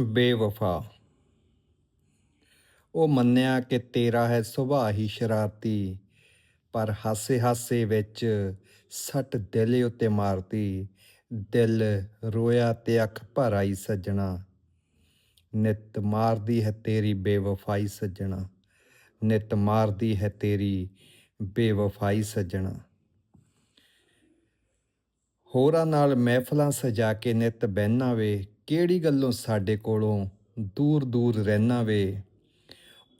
ਬੇਵਫਾ। ਉਹ ਮੰਨਿਆ ਕਿ ਤੇਰਾ ਹੈ ਸੁਭਾਅ ਹੀ ਸ਼ਰਾਰਤੀ, ਪਰ ਹਾਸੇ ਹਾਸੇ ਵਿੱਚ ਸੱਟ ਦਿਲ ਉੱਤੇ ਮਾਰਤੀ। ਦਿਲ ਰੋਇਆ ਤੇ ਅੱਖ ਭਰ ਆਈ ਸੱਜਣਾ। ਨਿਤ ਮਾਰਦੀ ਹੈ ਤੇਰੀ ਬੇਵਫਾਈ ਸੱਜਣਾ। ਨਿਤ ਮਾਰਦੀ ਹੈ ਤੇਰੀ ਬੇਵਫਾਈ ਸੱਜਣਾ। ਹੋਰਾਂ ਨਾਲ ਮਹਿਫਲਾਂ ਸਜਾ ਕੇ ਨਿਤ ਬਹਿਨਾ ਵੇ ਕਿਹੜੀ ਗੱਲੋਂ ਸਾਡੇ ਕੋਲੋਂ ਦੂਰ ਦੂਰ ਰਹਿਣਾ ਵੇ?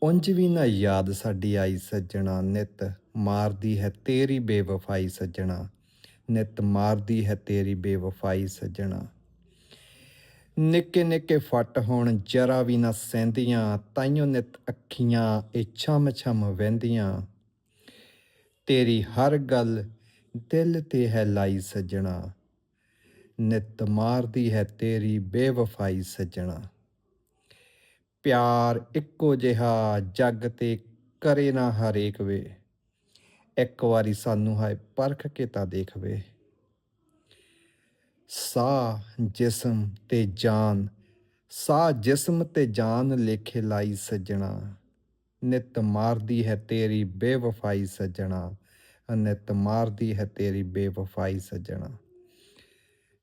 ਉਂਝ ਵੀ ਨਾ ਯਾਦ ਸਾਡੀ ਆਈ ਸੱਜਣਾ, ਨਿਤ ਮਾਰਦੀ ਹੈ ਤੇਰੀ ਬੇਵਫਾਈ ਸੱਜਣਾ, ਨਿਤ ਮਾਰਦੀ ਹੈ ਤੇਰੀ ਬੇਵਫਾਈ ਸੱਜਣਾ। ਨਿੱਕੇ ਨਿੱਕੇ ਫੱਟ ਹੋਣ ਜਰਾ ਵੀ ਨਾ ਸਹਿੰਦੀਆਂ, ਤਾਈਓ ਨਿਤ ਅੱਖੀਆਂ ਇਹ ਛਮ ਛਮ ਵਹਿੰਦੀਆਂ। ਤੇਰੀ ਹਰ ਗੱਲ ਦਿਲ ਤੇ ਹੈ ਲਾਈ ਸੱਜਣਾ। ਨਿਤ ਮਾਰਦੀ ਹੈ ਤੇਰੀ ਬੇਵਫਾਈ ਸੱਜਣਾ। ਪਿਆਰ ਇੱਕੋ ਜਿਹਾ, ਜੱਗ ਤੇ ਕਰੇ ਨਾ ਹਰੇਕ ਵੇ। ਇੱਕ ਵਾਰੀ ਸਾਨੂੰ ਹਾਏ ਪਰਖ ਕੇ ਤਾਂ ਦੇਖ ਵੇ। ਸਾਹ ਜਿਸਮ ਤੇ ਜਾਨ, ਸਾਹ ਜਿਸਮ ਤੇ ਜਾਨ ਲੇਖੇ ਲਾਈ ਸੱਜਣਾ। ਨਿਤ ਮਾਰਦੀ ਹੈ ਤੇਰੀ ਬੇਵਫਾਈ ਸੱਜਣਾ। ਨਿਤ ਮਾਰਦੀ ਹੈ ਤੇਰੀ ਬੇਵਫਾਈ ਸੱਜਣਾ।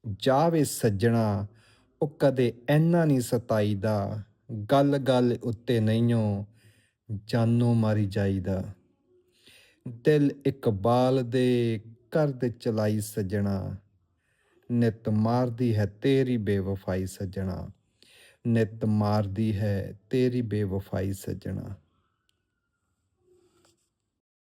ਜਾਵੇ ਸੱਜਣਾ, ਉਹ ਕਦੇ ਐਨਾ ਨਹੀਂ ਸਤਾਈਦਾ ਗੱਲ ਗੱਲ ਉੱਤੇ ਨਹੀਂਓ ਜਾਨੋਂ ਮਾਰੀ ਜਾਈਦਾ। ਦਿਲ ਇਕਬਾਲ ਦੇ ਘਰ ਦੇ ਚਲਾਈ ਸੱਜਣਾ, ਨਿਤ ਮਾਰਦੀ ਹੈ ਤੇਰੀ ਬੇਵਫਾਈ ਸੱਜਣਾ, ਨਿਤ ਮਾਰਦੀ ਹੈ ਤੇਰੀ ਬੇਵਫਾਈ ਸੱਜਣਾ।